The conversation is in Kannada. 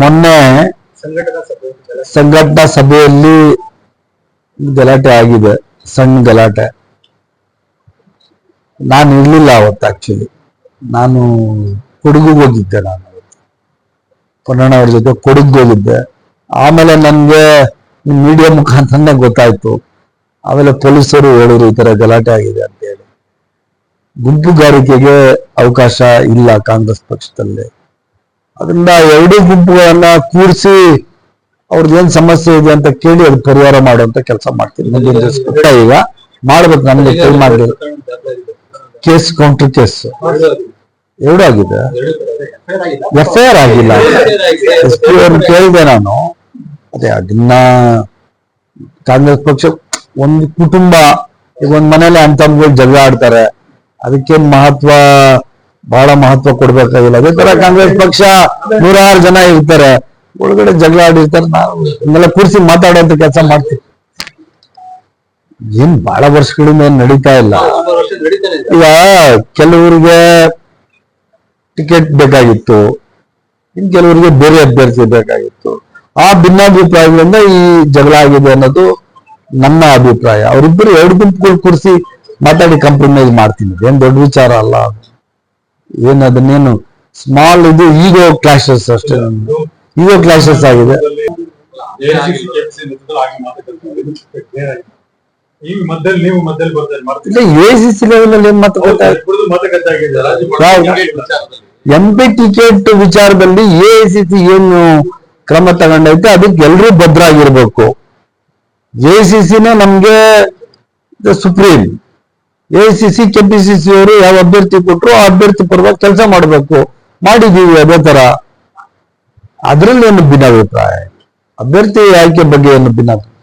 ಮೊನ್ನೆ ಸಂಘಟನಾ ಸಭೆ ಸಂಘಟನಾ ಸಭೆಯಲ್ಲಿ ಗಲಾಟೆ ಆಗಿದೆ ಸಣ್ಣ ಗಲಾಟೆ. ನಾನು ಇರ್ಲಿಲ್ಲ ಅವತ್ತು ಆಕ್ಚುಲಿ ನಾನು ಕೊಡಗು ಹೋಗಿದ್ದೆ ನಾನು ಅವತ್ತು. ಪೊನ್ನಣ್ಣ ಅವ್ರ ಜೊತೆ ಕೊಡಗು ಹೋಗಿದ್ದೆ. ಆಮೇಲೆ ನನ್ಗೆ ಮೀಡಿಯಾ ಮುಖಾಂತರನೇ ಗೊತ್ತಾಯ್ತು. ಆಮೇಲೆ ಪೊಲೀಸರು ಹೇಳಿದ್ರು ಈ ತರ ಗಲಾಟೆ ಆಗಿದೆ ಅಂತ ಹೇಳಿ. ಗುಂಪುಗಾರಿಕೆಗೆ ಅವಕಾಶ ಇಲ್ಲ ಕಾಂಗ್ರೆಸ್ ಪಕ್ಷದಲ್ಲಿ. ಅದರಿಂದ ಎರಡೂ ಗುಂಪುಗಳನ್ನ ಕೂರಿಸಿ ಅವ್ರದ್ದು ಏನ್ ಸಮಸ್ಯೆ ಇದೆ ಅಂತ ಕೇಳಿ ಅದು ಪರಿಹಾರ ಮಾಡುವಂತ ಕೆಲಸ ಮಾಡ್ತೀನಿ ಈಗ ಮಾಡ್ಬೇಕು ನಮ್ಗೆ ಕೈ ಮಾಡಿ ಕೇಸ್ ಕೌಂಟರ್ ಕೇಸ್. ಎರಡು ಆಗಿದೆ. ಎಫ್ ಐ ಆರ್ ಆಗಿಲ್ಲ. ಎಸ್ ಪಿ ಅವ್ರನ್ನ ಕೇಳಿದೆ ನಾನು. ಅದೇ ಅದನ್ನ ಕಾಂಗ್ರೆಸ್ ಪಕ್ಷ ಒಂದು ಕುಟುಂಬ, ಈಗ ಒಂದ್ ಮನೇಲಿ ಅಂತ ಜಗಳ ಆಡ್ತಾರೆ. ಅದಕ್ಕೆ ಮಹತ್ವ ಬಹಳ ಮಹತ್ವ ಕೊಡ್ಬೇಕಾಗಿಲ್ಲ. ಅದೇ ತರ ಕಾಂಗ್ರೆಸ್ ಪಕ್ಷ ನೂರಾರು ಜನ ಇರ್ತಾರೆ. ಒಳಗಡೆ ಜಗಳ ಆಡಿರ್ತಾರೆ. ನಾವು ಕೂರಿಸಿ ಮಾತಾಡುವಂತ ಕೆಲಸ ಮಾಡ್ತೀವಿ. ಏನ್ ಬಹಳ ವರ್ಷಗಳಿಂದ ಏನ್ ನಡೀತಾ ಇಲ್ಲ. ಈಗ ಕೆಲವರಿಗೆ ಟಿಕೆಟ್ ಬೇಕಾಗಿತ್ತು. ಇನ್ ಕೆಲವರಿಗೆ ಬೇರೆ ಅಭ್ಯರ್ಥಿ ಬೇಕಾಗಿತ್ತು. ಆ ಭಿನ್ನಾಭಿಪ್ರಾಯಗಳಿಂದ ಈ ಜಗಳ ಆಗಿದೆ ಅನ್ನೋದು ನನ್ನ ಅಭಿಪ್ರಾಯ. ಅವರಿಬ್ಬರು ಎರಡು ಗುಂಪುಗಳು ಕೂರಿಸಿ ಮಾತಾಡಿ ಕಾಂಪ್ರಮೈಸ್ ಮಾಡ್ತೀನಿ. ಏನ್ ದೊಡ್ಡ ವಿಚಾರ ಅಲ್ಲ ಅದು. ಏನ್ ಅದನ್ನೇನು? ಸ್ಮಾಲ್ ಇದು ಈಗೋ ಕ್ಲಾಶಸ್ ಅಷ್ಟೇ. ಈಗೋ ಕ್ಲಾಶಸ್ ಆಗಿದೆ. ಎ ಪಿ ಟಿಕೆಟ್ ವಿಚಾರದಲ್ಲಿ ಎ ಸಿ ಸಿ ಏನು ಕ್ರಮ ತಗೊಂಡೈತೆ ಅದಕ್ಕೆ ಎಲ್ಲರೂ ಭದ್ರಾಗಿರ್ಬೇಕು. ಎ ಸಿ ಸಿನೇ ನಮ್ಗೆ supreme. A C C K P C C ಅವರು ಯಾವ ಅಭ್ಯರ್ಥಿ ಕೊಟ್ಟರು ಆ ಅಭ್ಯರ್ಥಿ ಪರವಾಗಿ ಕೆಲಸ ಮಾಡಬೇಕು. ಮಾಡಿದೀವಿ ಅದೇ ತರ. ಅದ್ರಲ್ಲಿ ಏನು ಭಿನ್ನಾಭಿಪ್ರಾಯ? ಅಭ್ಯರ್ಥಿ ಆಯ್ಕೆ ಬಗ್ಗೆ ಏನು ಭಿನ್ನಾಭಿಪ್ರಾಯ.